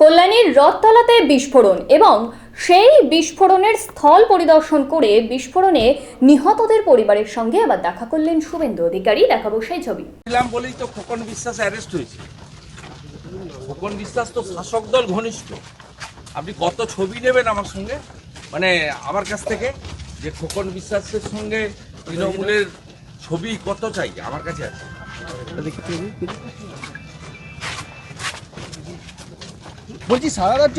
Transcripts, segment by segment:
কল্যাণীর রথতলাতে বিস্ফোরণ এবং সেই বিস্ফোরণের স্থল পরিদর্শন করে বিস্ফোরণে নিহতদের পরিবারের সঙ্গে আবার দেখা করলেন শুভেন্দু অধিকারী। দেখাবো সেই ছবি। বলেই তো খোকন বিশ্বাস অ্যারেস্ট হয়েছে। খোকন বিশ্বাস তো শাসক দল ঘনিষ্ঠ। আপনি কত ছবি নেবেন আমার সঙ্গে? মানে আমার কাছ থেকে যে খোকন বিশ্বাসের সঙ্গে তৃণমূলের ছবি কত চাই? আমার কাছে আছে। বলছি সারা রাজ্য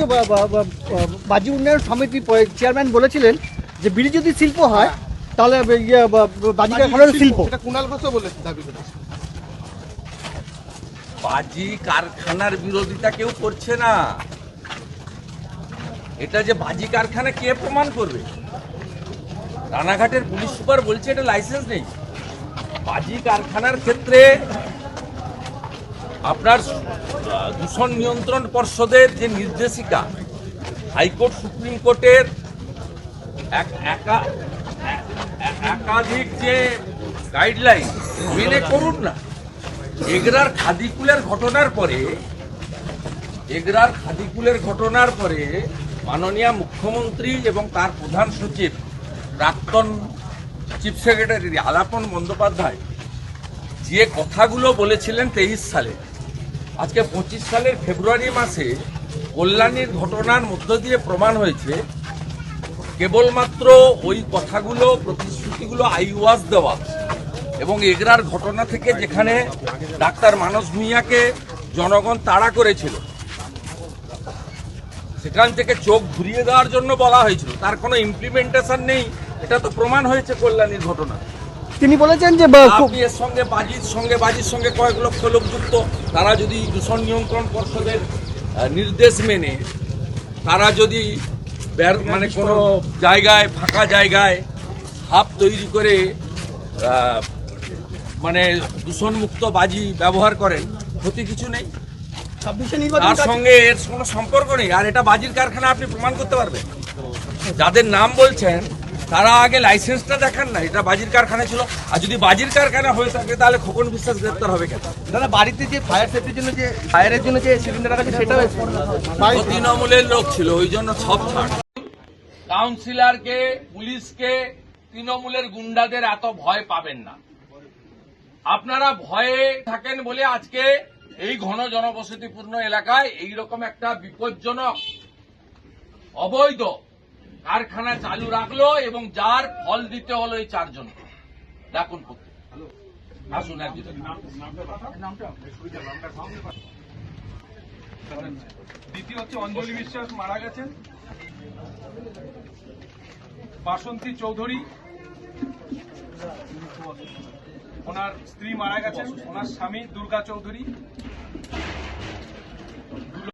বাজি উন্নয়ন সমিতি চেয়ারম্যান বলেছিলেন যে বিড়ি যদি শিল্প হয় তাহলে ইয়ে বাজি কারখানার শিল্প। এটা কুণাল ঘোষও বলেছে দাবি বাজি কারখানার বিরোধিতা কেউ করছে না। এটা যে বাজি কারখানা কে প্রমাণ করবে? রানাঘাটের পুলিশ সুপার বলছে এটা লাইসেন্স নেই। বাজি কারখানার ক্ষেত্রে আপনার দূষণ নিয়ন্ত্রণ পর্ষদের যে নির্দেশিকা, হাইকোর্ট, সুপ্রিম কোর্টের এক একা- এক- এক- একাধিক যে গাইডলাইন মেনে করুন না। এগরার খাদিকুলের ঘটনার পরে, এগরার খাদিকুলের ঘটনার পরে মাননীয় মুখ্যমন্ত্রী এবং তার প্রধান সচিব, প্রাক্তন চিফ সেক্রেটারি আলাপন বন্দ্যোপাধ্যায়, যে কথাগুলো বলেছিলেন তেইশ সালে আজকে পঁচিশ সালের ফেব্রুয়ারি মাসে কল্যাণীর ঘটনার মধ্য দিয়ে প্রমাণ হয়েছে, কেবলমাত্র ওই কথাগুলো, প্রতিশ্রুতিগুলো আইওয়াজ দেওয়া এবং এগরার ঘটনা থেকে যেখানে ডাক্তার মানস ভূঁইয়াকে জনগণ তাড়া করেছিল, সেখান থেকে চোখ ঘুরিয়ে দেওয়ার জন্য বলা হয়েছিল। তার কোনো ইমপ্লিমেন্টেশন নেই, এটা তো প্রমাণ হয়েছে কল্যাণীর ঘটনা। তিনি বলেছেন যে আপনি এর সঙ্গে বাজির সঙ্গে বাজির সঙ্গে কয়েক লক্ষ লোক যুক্ত তারা যদি দূষণ নিয়ন্ত্রণ পর্ষদের নির্দেশ মেনে তারা যদি মানে কোনো জায়গায় ফাঁকা জায়গায় হাফ তৈরি করে মানে দূষণমুক্ত বাজি ব্যবহার করেন ক্ষতি কিছু নেই। তার সঙ্গে এর কোনো সম্পর্ক নেই। আর এটা বাজির কারখানা আপনি প্রমাণ করতে পারবেন। যাদের নাম বলছেন তারা আগে লাইসেন্সটা দেখান না এটা বাজির কারখানা ছিল। আর যদি বাজির কারখানা হয়ে থাকে তাহলে খোকন বিশ্বাস গ্রেপ্তার হবে কেন? দাদা বাড়িতে যে ফায়ার সেফটির জন্য যে ফায়ারের জন্য যে সিলিন্ডার আছে সেটাও তৃণমূলের লোক ছিল ওই জন্য সব ছাড়। কাউন্সিলরকে পুলিশকে তৃণমূলের গুন্ডাদের এত ভয় পাবেন না। আপনারা ভয়ে থাকেন বলে আজকে এই ঘন জনবসতিপূর্ণ এলাকায় এই রকম একটা বিপজ্জনক অবৈধ কারখানা চালু রাখল এবং যার ফল দিতে হলো এই চারজন। ডাকুন আসুন দ্বিতীয় হচ্ছে অঞ্জলি বিশ্বাস মারা গেছেন। বাসন্তী চৌধুরী, ওনার স্ত্রী মারা গেছেন। ওনার স্বামী দুর্গা চৌধুরী।